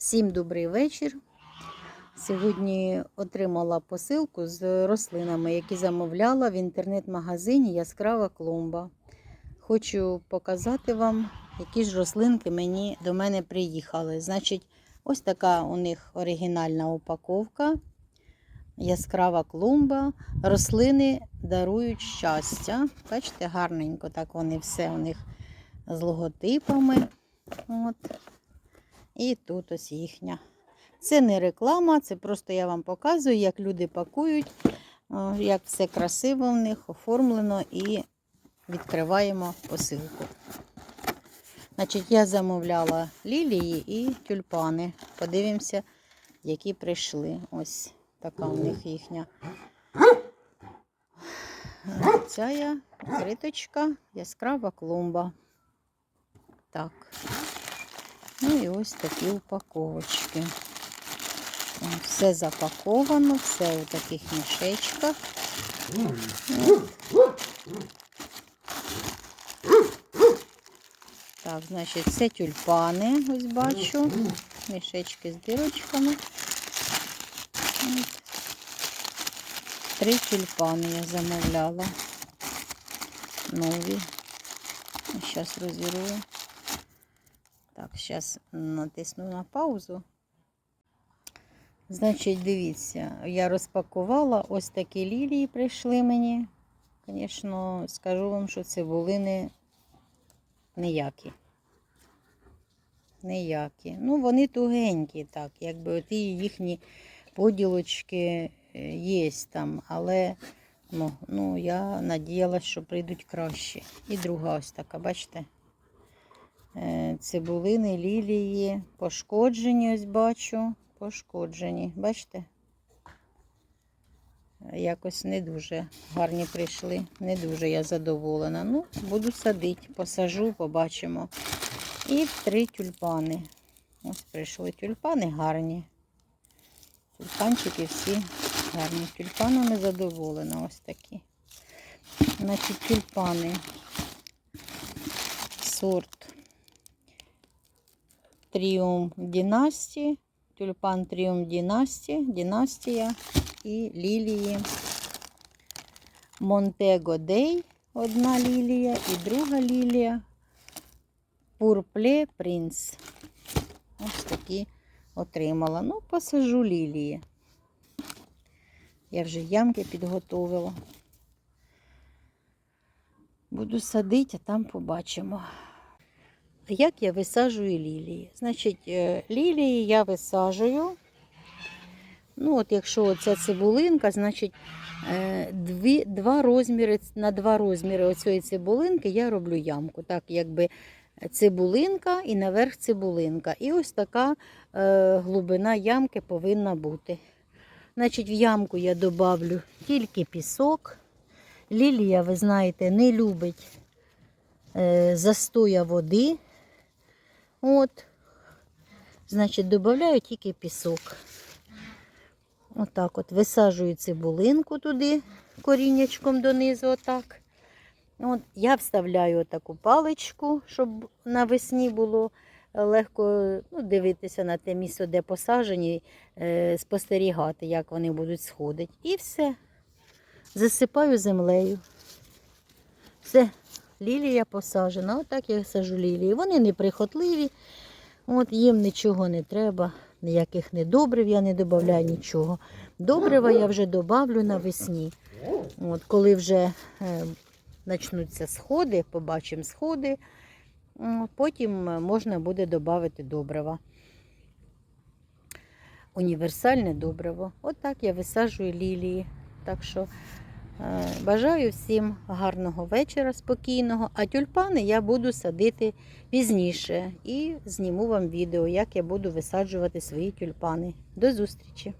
Всім добрий вечір. Сьогодні отримала посилку з рослинами, які замовляла в інтернет-магазині Яскрава клумба. Хочу показати вам, які ж рослинки мені до мене приїхали. Значить, ось така у них оригінальна упаковка. Яскрава клумба. Рослини дарують щастя. Бачите, гарненько так вони все у них з логотипами. От. І тут ось їхня. Це не реклама, це просто я вам показую, як люди пакують, як все красиво в них оформлено і відкриваємо посилку. Значить, я замовляла лілії і тюльпани. Подивимося, які прийшли. Ось така у них їхня. Ця криточка, яскрава клумба. Так. Ну і ось такі упаковочки. Все запаковано, все у таких мішечках. Так, значить, це тюльпани, ось бачу. Мішечки з дирочками. Три тюльпани я замовляла. Нові. Зараз розірву. Так, зараз натисну на паузу. Значить, дивіться, я розпакувала ось такі лілії прийшли мені. Звісно, скажу вам, що цибулини ніякі. Ніякі. Ну, вони тугенькі, так, якби оті їхні поділочки є там, але ну, ну, я надіялася, що прийдуть краще. І друга ось така, бачите? Е, Цибулини, лілії, пошкоджені, ось бачу, пошкоджені. Бачите? Якось не дуже гарні прийшли, не дуже я задоволена. Ну, буду садити, посажу, побачимо. І три тюльпани. Ось прийшли тюльпани гарні. Тюльпанчики всі гарні. Тюльпанами задоволена ось такі. Значить, тюльпани. Сорт Тріум Дінасті, тюльпан Тріум Дінасті, Дінастія і лілії Монтего Дей, одна лілія і друга лілія Пурпле Принц. Ось такі отримала. Ну, посажу лілії. Я вже ямки підготовила. Буду садити, а там побачимо. Як я висаджую лілії? Значить, е, лілії я висаджую. Ну, от якщо ця цибулинка, значить е, дві, два розміри, на два розміри оцієї цибулинки я роблю ямку. Так, якби цибулинка і наверх цибулинка. І ось така е, глибина ямки повинна бути. Значить, в ямку я добавлю тільки пісок. Лілія, ви знаєте, не любить е, застоя води. От, значить, додаю тільки пісок. Отак от висаджую цибулинку туди коріннячком донизу. Отак. От, Я вставляю таку паличку, щоб навесні було легко ну, дивитися на те місце, де посаджені, е, спостерігати, як вони будуть сходити. І все. Засипаю землею. Все, лілія посаджена. Отак я сажу лілії. Вони неприхотливі, от їм нічого не треба, ніяких недобрив я не додаю нічого. Добрива я вже додавлю навесні. От, коли вже е, почнуться сходи, побачимо сходи, потім можна буде додати добрива. Універсальне добриво. Отак я висаджую лілії. Так що е, бажаю всім гарного вечора, спокійного. А тюльпани я буду садити пізніше і зніму вам відео, як я буду висаджувати свої тюльпани. До зустрічі!